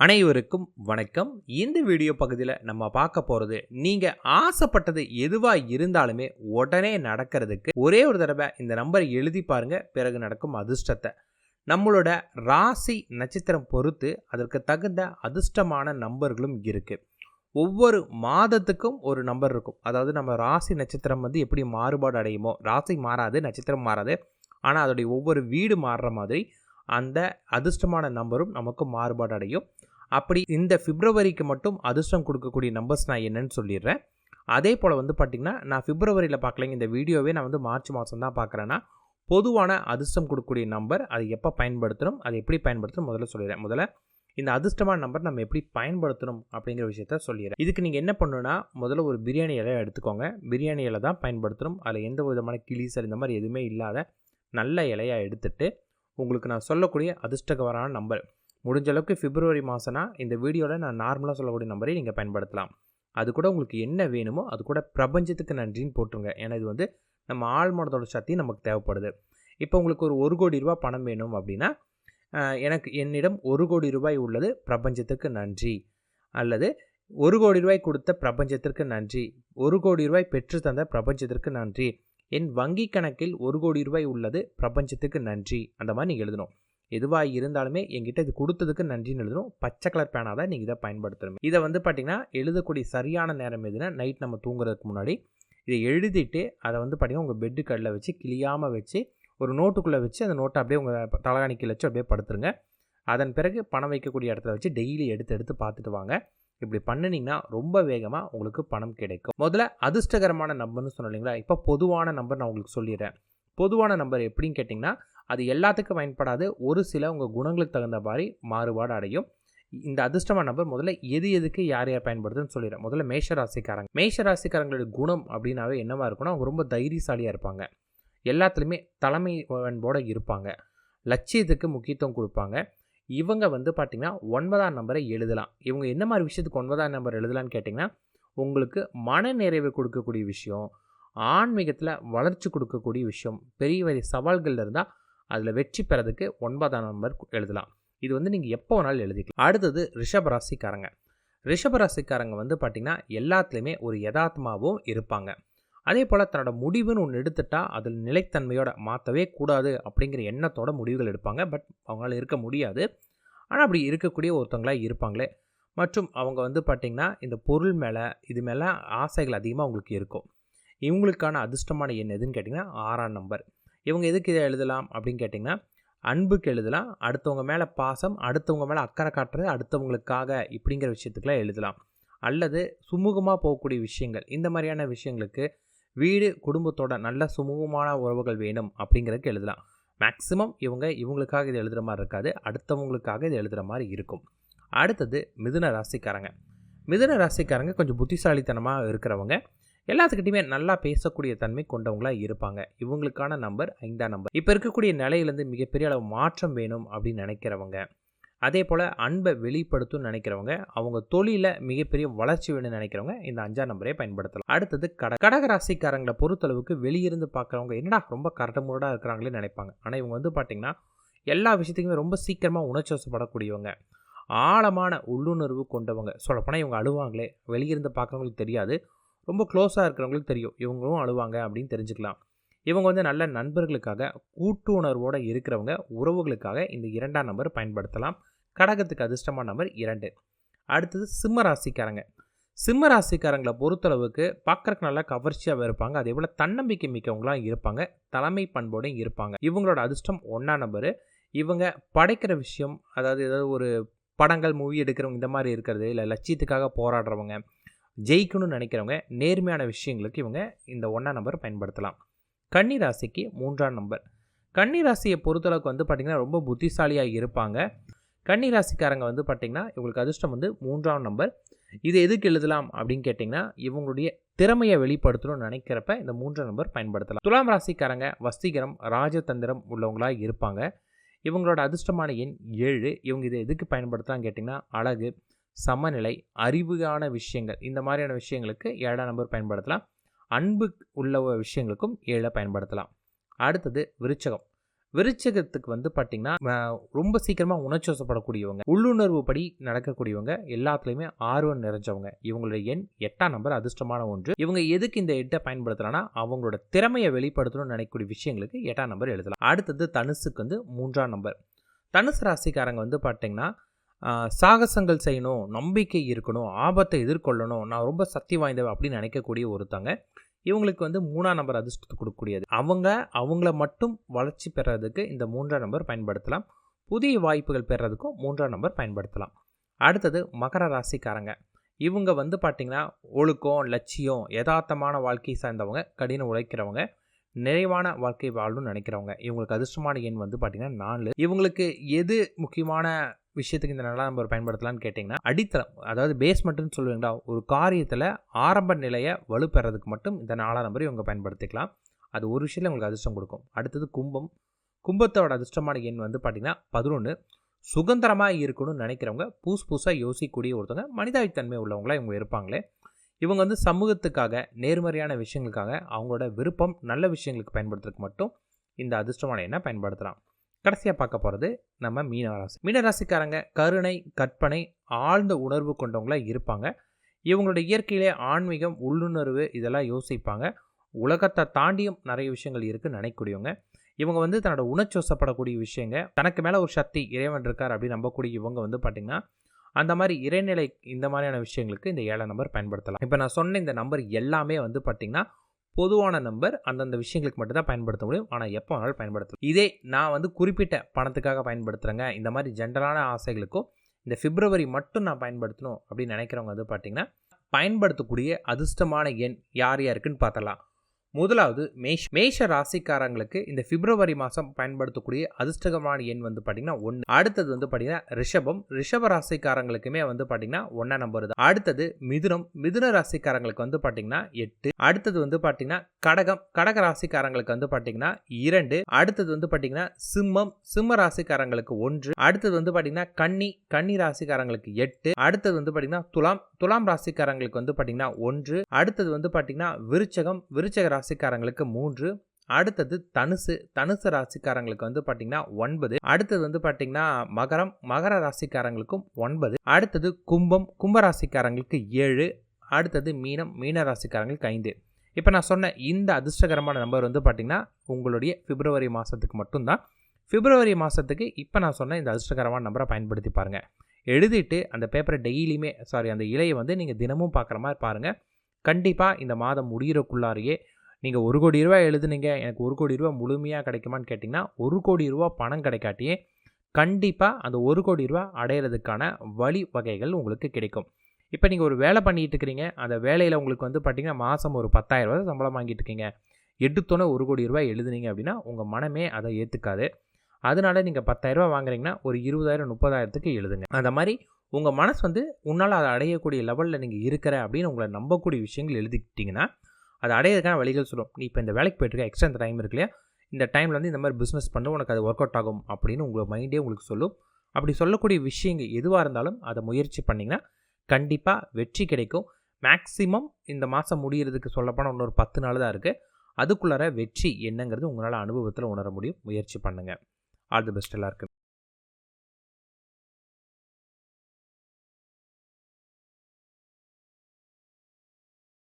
அனைவருக்கும் வணக்கம். இந்த வீடியோ பகுதியில் நம்ம பார்க்க போகிறது நீங்கள் ஆசைப்பட்டது எதுவாக இருந்தாலுமே உடனே நடக்கிறதுக்கு ஒரே ஒரு தடவை இந்த நம்பரை எழுதி பாருங்கள் பிறகு நடக்கும் அதிர்ஷ்டத்தை. நம்மளோட ராசி நட்சத்திரம் பொறுத்து அதற்கு தகுந்த அதிர்ஷ்டமான நம்பர்களும் இருக்குது ஒவ்வொரு மாதத்துக்கும் ஒரு நம்பர் இருக்கும். அதாவது நம்ம ராசி நட்சத்திரம் வந்து எப்படி மாறுபாடு அடையுமோ ராசி மாறாது நட்சத்திரம் மாறாது ஆனால் அதோடைய ஒவ்வொரு வீடு மாறுற மாதிரி அந்த அதிர்ஷ்டமான நம்பரும் நமக்கு மாறுபாடு அடையும். அப்படி இந்த பிப்ரவரிக்கு மட்டும் அதிர்ஷ்டம் கொடுக்கக்கூடிய நம்பர்ஸ் நான் என்னன்னு சொல்லிடுறேன். அதே போல் வந்து பார்த்திங்கன்னா நான் பிப்ரவரியில் பார்க்கலைங்க இந்த வீடியோவே நான் வந்து மார்ச் மாதம் தான் பார்க்குறேன்னா பொதுவான அதிர்ஷ்டம் கொடுக்கக்கூடிய நம்பர் அதை எப்போ பயன்படுத்தணும் அதை எப்படி பயன்படுத்தணும் முதல்ல சொல்லிடுறேன். முதல்ல இந்த அதிர்ஷ்டமான நம்பர் நம்ம எப்படி பயன்படுத்தணும் அப்படிங்கிற விஷயத்த சொல்லிடுறேன். இதுக்கு நீங்கள் என்ன பண்ணணும்னா முதல்ல ஒரு பிரியாணி இலையை எடுத்துக்கோங்க. பிரியாணி இலை தான் பயன்படுத்தணும். அதில் எந்த விதமான கிளிசல் இந்த மாதிரி எதுவுமே இல்லாத நல்ல இலையாக எடுத்துட்டு உங்களுக்கு நான் சொல்லக்கூடிய அதிர்ஷ்டகரமான நம்பர் முடிஞ்ச அளவுக்கு பிப்ரவரி மாதம்னா இந்த வீடியோவில் நான் நார்மலாக சொல்லக்கூடிய நம்பரை நீங்கள் பயன்படுத்தலாம். அது கூட உங்களுக்கு என்ன வேணுமோ அது கூட பிரபஞ்சத்துக்கு நன்றின்னு போட்டுருங்க. ஏன்னா இது வந்து நம்ம ஆழ்மனதோட சக்தி நமக்கு தேவைப்படுது. இப்போ உங்களுக்கு ஒரு ஒரு கோடி ரூபா பணம் வேணும் அப்படின்னா எனக்கு என்னிடம் ஒரு கோடி ரூபாய் உள்ளது பிரபஞ்சத்துக்கு நன்றி. அல்லது ஒரு கோடி ரூபாய் கொடுத்த பிரபஞ்சத்திற்கு நன்றி. ஒரு கோடி ரூபாய் பெற்று தந்த பிரபஞ்சத்திற்கு நன்றி. என் வங்கி கணக்கில் ஒரு கோடி ரூபாய் உள்ளது பிரபஞ்சத்துக்கு நன்றி. அந்த மாதிரி நீங்கள் எழுதணும். எதுவாக இருந்தாலுமே என்கிட்ட இது கொடுத்ததுக்கு நன்றின்னு எழுதணும். பச்சை கலர் பேனாக தான் நீங்கள் இதை பயன்படுத்தணும். இதை வந்து பார்த்தீங்கன்னா எழுதக்கூடிய சரியான நேரம் எதுனா நைட் நம்ம தூங்குறதுக்கு முன்னாடி இதை எழுதிட்டு அதை வந்து பார்த்தீங்கன்னா உங்கள் பெட்டு கல்லில் வச்சு கிளியாமல் வச்சு ஒரு நோட்டுக்குள்ளே வச்சு அந்த நோட்டை அப்படியே உங்கள் தலகாணிக்கு வச்சு அப்படியே படுத்துருங்க. அதன் பிறகு பணம் வைக்கக்கூடிய இடத்துல வச்சு டெய்லி எடுத்து எடுத்து பார்த்துட்டு வாங்க. இப்படி பண்ணினீங்கன்னா ரொம்ப வேகமாக உங்களுக்கு பணம் கிடைக்கும். முதல்ல அதிர்ஷ்டகரமான நம்பர்னு சொன்னோம் இல்லைங்களா? இப்போ பொதுவான நம்பர் நான் உங்களுக்கு சொல்லிடுறேன். பொதுவான நம்பர் எப்படின்னு கேட்டிங்கன்னா அது எல்லாத்துக்கும் பயன்படாது. ஒரு சில உங்கள் குணங்களுக்கு தகுந்த மாதிரி மாறுபாடு அடையும். இந்த அதிர்ஷ்டமான நம்பர் முதல்ல எது எதுக்கு யார் யார் பயன்படுதுன்னு சொல்லிடுறேன். முதல்ல மேஷ ராசிக்காரங்க மேஷ குணம் அப்படின்னாவே என்னவா இருக்கும்னா அவங்க ரொம்ப தைரியசாலியாக இருப்பாங்க. எல்லாத்துலேயுமே தலைமை பண்போடு இருப்பாங்க. லட்சியத்துக்கு முக்கியத்துவம் கொடுப்பாங்க. இவங்க வந்து பார்த்திங்கன்னா ஒன்பதாம் நம்பரை எழுதலாம். இவங்க என்ன மாதிரி விஷயத்துக்கு ஒன்பதாம் நம்பர் எழுதலாம்னு கேட்டிங்கன்னா உங்களுக்கு மன நிறைவு கொடுக்கக்கூடிய விஷயம் ஆன்மீகத்தில் வளர்ச்சி கொடுக்கக்கூடிய விஷயம் பெரிய பெரிய சவால்கள் இருந்தால் அதில் வெற்றி பெறதுக்கு ஒன்பதாம் நம்பர் எழுதலாம். இது வந்து நீங்கள் எப்போ வேணாலும் எழுதிக்கலாம். அடுத்தது ரிஷபராசிக்காரங்க ராசிக்காரங்க. ராசிக்காரங்க வந்து பார்த்திங்கன்னா எல்லாத்துலேயுமே ஒரு யதார்த்தமாகவும் இருப்பாங்க. அதே போல் தன்னோட முடிவுன்னு ஒன்று எடுத்துட்டால் அதில் நிலைத்தன்மையோட மாற்றவே கூடாது அப்படிங்கிற எண்ணத்தோட முடிவுகள் எடுப்பாங்க. பட் அவங்களால இருக்க முடியாது. ஆனால் அப்படி இருக்கக்கூடிய ஒருத்தவங்களாக இருப்பாங்களே. மற்றும் அவங்க வந்து பார்த்திங்கன்னா இந்த பொருள் மேலே இது மேலே ஆசைகள் அதிகமாக அவங்களுக்கு இருக்கும். இவங்களுக்கான அதிர்ஷ்டமான எண் எதுன்னு கேட்டிங்கன்னா ஆறாம் நம்பர் இவங்க எதுக்கு இதை எழுதலாம் அப்படின்னு கேட்டிங்கன்னா அன்புக்கு எழுதலாம் அடுத்தவங்க மேலே பாசம் அடுத்தவங்க மேலே அக்கறை காட்டுறது அடுத்தவங்களுக்காக இப்படிங்கிற விஷயத்துக்குலாம் எழுதலாம். அல்லது சுமூகமாக போகக்கூடிய விஷயங்கள் இந்த மாதிரியான விஷயங்களுக்கு வீடு குடும்பத்தோட நல்ல சுமூகமான உறவுகள் வேணும் அப்படிங்கிறதுக்கு எழுதலாம். மேக்ஸிமம் இவங்க இவங்களுக்காக இது எழுதுகிற மாதிரி இருக்காது அடுத்தவங்களுக்காக இது எழுதுகிற மாதிரி இருக்கும். அடுத்தது மிதுன ராசிக்காரங்க. மிதுன ராசிக்காரங்க கொஞ்சம் புத்திசாலித்தனமாக இருக்கிறவங்க. எல்லாத்துக்கிட்டையுமே நல்லா பேசக்கூடிய தன்மை கொண்டவங்களாக இருப்பாங்க. இவங்களுக்கான நம்பர் ஐந்தாம் நம்பர். இப்போ இருக்கக்கூடிய நிலையிலேருந்து மிகப்பெரிய அளவு மாற்றம் வேணும் அப்படின்னு நினைக்கிறவங்க. அதே போல் அன்பை வெளிப்படுத்தும்னு நினைக்கிறவங்க அவங்க தொழிலில் மிகப்பெரிய வளர்ச்சி வேணும்னு நினைக்கிறவங்க இந்த அஞ்சாம் நம்பரே பயன்படுத்தலாம். அடுத்தது கட கடகராசிக்காரங்களை பொறுத்தளவுக்கு வெளியிருந்து பார்க்குறவங்க என்னடா ரொம்ப கரட்டமுரடாக இருக்கிறாங்களே நினைப்பாங்க. ஆனால் இவங்க வந்து பார்த்திங்கன்னா எல்லா விஷயத்துக்குமே ரொம்ப சீக்கிரமாக உணர்ச்சிவசப்படக்கூடியவங்க. ஆழமான உள்ளுணர்வு கொண்டவங்க. சொல்லப்போனால் இவங்க அழுவாங்களே. வெளியிருந்து பார்க்குறவங்களுக்கு தெரியாது. ரொம்ப க்ளோஸாக இருக்கிறவங்களுக்கு தெரியும். இவங்களும் அழுவாங்க அப்படின்னு தெரிஞ்சுக்கலாம். இவங்க வந்து நல்ல நண்பர்களுக்காக கூட்டு உணர்வோடு இருக்கிறவங்க உறவுகளுக்காக இந்த இரண்டாம் நம்பர் பயன்படுத்தலாம். கடகத்துக்கு அதிர்ஷ்டமான நம்பர் இரண்டு. அடுத்தது சிம்ம ராசிக்காரங்க. சிம்ம ராசிக்காரங்களை பொறுத்தளவுக்கு பார்க்குறக்கு நல்லா கவர்ச்சியாக இருப்பாங்க. அதே போல் தன்னம்பிக்கை மிக்கவங்களாம் இருப்பாங்க. தலைமை பண்போடையும் இருப்பாங்க. இவங்களோட அதிர்ஷ்டம் ஒன்றாம் நம்பரு இவங்க படைக்கிற விஷயம் அதாவது ஏதாவது ஒரு படங்கள் மூவி எடுக்கிறவங்க இந்த மாதிரி இருக்கிறது இல்லை லட்சியத்துக்காக போராடுறவங்க ஜெயிக்கணும்னு நினைக்கிறவங்க நேர்மையான விஷயங்களுக்கு இவங்க இந்த ஒன்றாம் நம்பர் பயன்படுத்தலாம். கன்னி ராசிக்கு மூன்றாம் நம்பர் கன்னி ராசியை பொறுத்தளவுக்கு வந்து பார்த்திங்கன்னா ரொம்ப புத்திசாலியாக இருப்பாங்க. கன்னி ராசிக்காரங்க வந்து பார்த்திங்கன்னா இவங்களுக்கு அதிர்ஷ்டம் வந்து மூன்றாம் நம்பர் இது எதுக்கு எழுதலாம் அப்படின்னு கேட்டிங்கன்னா இவங்களுடைய திறமையை வெளிப்படுத்தணும்னு நினைக்கிறப்ப இந்த மூன்றாம் நம்பர் பயன்படுத்தலாம். துலாம் ராசிக்காரங்க வஸ்திகரம் ராஜதந்திரம் உள்ளவங்களாக இருப்பாங்க. இவங்களோட அதிர்ஷ்டமான எண் ஏழு. இவங்க இதை எதுக்கு பயன்படுத்தலாம் கேட்டிங்கன்னா அழகு சமநிலை அறிவுகான விஷயங்கள் இந்த மாதிரியான விஷயங்களுக்கு ஏழாம் நம்பர் பயன்படுத்தலாம். அன்பு உள்ள விஷயங்களுக்கும் ஏழை பயன்படுத்தலாம். அடுத்தது விருச்சகம். விருச்சகத்துக்கு வந்து பார்த்தீங்கன்னா ரொம்ப சீக்கிரமாக உணர்ச்சோசப்படக்கூடியவங்க உள்ளுணர்வு படி நடக்கக்கூடியவங்க எல்லாத்துலேயுமே ஆர்வம் நிறைஞ்சவங்க. இவங்களுடைய எண் எட்டாம் நம்பர் அதிர்ஷ்டமான ஒன்று. இவங்க எதுக்கு இந்த எட்டை பயன்படுத்தலாம்னா அவங்களோட திறமையை வெளிப்படுத்தணும்னு நினைக்கக்கூடிய விஷயங்களுக்கு எட்டாம் நம்பர் எழுதலாம். அடுத்தது தனுசுக்கு வந்து மூன்றாம் நம்பர். தனுசு ராசிக்காரங்க வந்து பார்த்திங்கன்னா சாகசங்கள் செய்யணும் நம்பிக்கை இருக்கணும் ஆபத்தை எதிர்கொள்ளணும் நான் ரொம்ப சக்தி வாய்ந்தவ அப்படின்னு நினைக்கக்கூடிய ஒருத்தங்க இவங்களுக்கு வந்து மூணாம் நம்பர் அதிர்ஷ்டத்தை கொடுக்கக்கூடியது. அவங்க அவங்கள மட்டும் வளர்ச்சி பெறதுக்கு இந்த மூன்றாம் நம்பர் பயன்படுத்தலாம். புதிய வாய்ப்புகள் பெறதுக்கும் மூன்றாம் நம்பர் பயன்படுத்தலாம். அடுத்தது மகர ராசிக்காரங்க. இவங்க வந்து பார்த்திங்கன்னா ஒழுக்கம் லட்சியம் யதார்த்தமான வாழ்க்கையை சார்ந்தவங்க கடின உழைக்கிறவங்க நிறைவான வாழ்க்கை வாழணும்னு நினைக்கிறவங்க. இவங்களுக்கு அதிர்ஷ்டமான எண் வந்து பார்த்திங்கன்னா நாலு. இவங்களுக்கு எது முக்கியமான விஷயத்துக்கு இந்த நல்ல நம்பர் பயன்படுத்தலாம்னு கேட்டிங்கன்னா அடித்தளம் அதாவது பேஸ்மெண்ட்டுன்னு சொல்லுவீங்களா ஒரு காரியத்தில் ஆரம்ப நிலையை வலுப்பெறதுக்கு மட்டும் இந்த நாலாம் நம்பரை இவங்க பயன்படுத்திக்கலாம். அது ஒரு விஷயத்தில் உங்களுக்கு அதிர்ஷ்டம் கொடுக்கும். அடுத்தது கும்பம். கும்பத்தோட அதிர்ஷ்டமான எண் வந்து பார்த்திங்கன்னா பதினொன்று சுதந்திரமாக இருக்கணும்னு நினைக்கிறவங்க புதுசு புதுசாக யோசிக்கக்கூடிய ஒருத்தவங்க மனிதாய்த்தன்மை உள்ளவங்களாக இவங்க இருப்பாங்களே. இவங்க வந்து சமூகத்துக்காக நேர்மறையான விஷயங்களுக்காக அவங்களோட விருப்பம் நல்ல விஷயங்களுக்கு பயன்படுத்துறதுக்கு மட்டும் இந்த அதிர்ஷ்டமான எண்ணை பயன்படுத்தலாம். கடைசியாக பார்க்க போகிறது நம்ம மீனராசி. மீனராசிக்காரங்க கருணை கற்பனை ஆழ்ந்த உணர்வு கொண்டவங்களா இருப்பாங்க. இவங்களோட இயற்கையிலே ஆன்மீகம் உள்ளுணர்வு இதெல்லாம் யோசிப்பாங்க. உலகத்தை தாண்டியும் நிறைய விஷயங்கள் இருக்குன்னு நினைக்கக்கூடியவங்க. இவங்க வந்து தன்னோட உணர்ச்சோசப்படக்கூடிய விஷயங்க. தனக்கு மேலே ஒரு சக்தி இறைவன் இருக்கார் அப்படின்னு நம்பக்கூடிய இவங்க வந்து பார்த்திங்கன்னா அந்த மாதிரி இறைநிலை இந்த மாதிரியான விஷயங்களுக்கு இந்த ஏழாம் நம்பர் பயன்படுத்தலாம். இப்போ நான் சொன்ன இந்த நம்பர் எல்லாமே வந்து பார்த்திங்கன்னா பொதுவான நம்பர் அந்தந்த விஷயங்களுக்கு மட்டும்தான் பயன்படுத்த முடியும். ஆனால் எப்போ வேணாலும் பயன்படுத்தலாம். இதே நான் வந்து குறிப்பிட்ட பணத்துக்காக பயன்படுத்துகிறேங்க இந்த மாதிரி ஜென்ரலான ஆசைகளுக்கும் இந்த பிப்ரவரி மட்டும் நான் பயன்படுத்தணும் அப்படின்னு நினைக்கிறவங்க வந்து பார்த்திங்கன்னா பயன்படுத்தக்கூடிய அதிர்ஷ்டமான எண் யார் யாருக்குன்னு பார்த்தலாம் முதலாவது மேஷ் மேஷ ராசிக்காரங்களுக்கு இந்த பிப்ரவரி மாதம் பயன்படுத்தக்கூடிய அதிர்ஷ்டகமான எண் வந்து பார்த்தீங்கன்னா ஒன்று அடுத்தது வந்து பார்த்தீங்கன்னா ரிஷபம் ரிஷப ராசிக்காரங்களுக்குமே வந்து பார்த்தீங்கன்னா ஒன்றா நம்பர் தான் அடுத்தது மிதுனம் மிதுன ராசிக்காரங்களுக்கு வந்து பார்த்தீங்கன்னா எட்டு அடுத்தது வந்து பார்த்தீங்கன்னா கடகம் கடக ராசிக்காரங்களுக்கு வந்து பார்த்தீங்கன்னா இரண்டு அடுத்தது வந்து பார்த்தீங்கன்னா சிம்மம் சிம்ம ராசிக்காரங்களுக்கு ஒன்று அடுத்தது வந்து பார்த்தீங்கன்னா கன்னி கன்னி ராசிக்காரங்களுக்கு எட்டு அடுத்தது வந்து பார்த்தீங்கன்னா துலாம் துலாம் ராசிக்காரங்களுக்கு வந்து பார்த்தீங்கன்னா ஒன்று அடுத்தது வந்து பார்த்தீங்கன்னா விருச்சகம் விருச்சக ராசிக்காரங்களுக்கு மூன்று அடுத்தது தனுசு தனுசு ராசிக்காரங்களுக்கு வந்து பார்த்தீங்கன்னா ஒன்பது அடுத்தது வந்து பார்த்தீங்கன்னா மகரம் மகர ராசிக்காரங்களுக்கும் ஒன்பது அடுத்தது கும்பம் கும்ப ராசிக்காரங்களுக்கு ஏழு அடுத்தது மீனம் மீன ராசிக்காரங்களுக்கு ஐந்து. இப்போ நான் சொன்ன இந்த அதிர்ஷ்டகரமான நம்பர் வந்து பார்த்தீங்கன்னா உங்களுடைய பிப்ரவரி மாதத்துக்கு மட்டும்தான். பிப்ரவரி மாதத்துக்கு இப்போ நான் சொன்ன இந்த அதிர்ஷ்டகரமான நம்பரை பயன்படுத்தி பாருங்கள் எழுதிட்டு அந்த பேப்பரை டெய்லியுமே சாரி அந்த இலையை வந்து நீங்கள் தினமும் பார்க்குற மாதிரி பாருங்கள் கண்டிப்பாக இந்த மாதம் முடிகிறக்குள்ளாரையே நீங்கள் ஒரு கோடி ரூபா எழுதுனீங்க எனக்கு ஒரு கோடி ரூபா முழுமையாக கிடைக்குமான்னு கேட்டிங்கன்னா ஒரு கோடி ரூபா பணம் கிடைக்காட்டியே கண்டிப்பாக அந்த ஒரு கோடி ரூபா அடையிறதுக்கான வழி வகைகள் உங்களுக்கு கிடைக்கும். இப்போ நீங்கள் ஒரு வேலை பண்ணிகிட்டு இருக்கிறீங்க அந்த வேலையில் உங்களுக்கு வந்து பார்த்தீங்கன்னா மாதம் ஒரு 10000 சம்பளம் வாங்கிட்டு இருக்கீங்க. எடுத்தோன்னே ஒரு கோடி ரூபாய் எழுதுனீங்க அப்படின்னா உங்கள் மனமே அதை ஏற்றுக்காது அதனால நீங்கள் பத்தாயிரரூபா வாங்குறீங்கன்னா ஒரு இருபதாயிரம் முப்பதாயிரத்துக்கு எழுதுங்க. அந்த மாதிரி உங்கள் மனசு வந்து உன்னால் அதை அடையக்கூடிய லெவலில் நீங்கள் இருக்கிற அப்படின்னு உங்களை நம்பக்கூடிய விஷயங்கள் எழுதிக்கிட்டிங்கன்னா அதை அடையிறதுக்கான வழிகள் சொல்லும். நீ இப்போ இந்த வேலைக்கு போயிட்டுருக்க எக்ஸ்ட்ரா இந்த டைம் இருக்கு இல்லையா? இந்த டைமில் வந்து இந்த மாதிரி பிஸ்னஸ் பண்ணு உனக்கு அது ஒர்க் அவுட் ஆகும் அப்படின்னு உங்கள் மைண்டே உங்களுக்கு சொல்லும். அப்படி சொல்லக்கூடிய விஷயங்கள் எதுவாக இருந்தாலும் அதை முயற்சி பண்ணிங்கன்னா கண்டிப்பாக வெற்றி கிடைக்கும். மேக்ஸிமம் இந்த மாதம் முடிகிறதுக்கு சொல்லப்போனால் இன்னொரு பத்து நாள் தான் இருக்குது அதுக்குள்ளார வெற்றி என்னங்கிறது உங்களால் அனுபவத்தில் உணர முடியும். முயற்சி பண்ணுங்கள் ஆல் தி பெஸ்ட் எல்லாருக்கும்.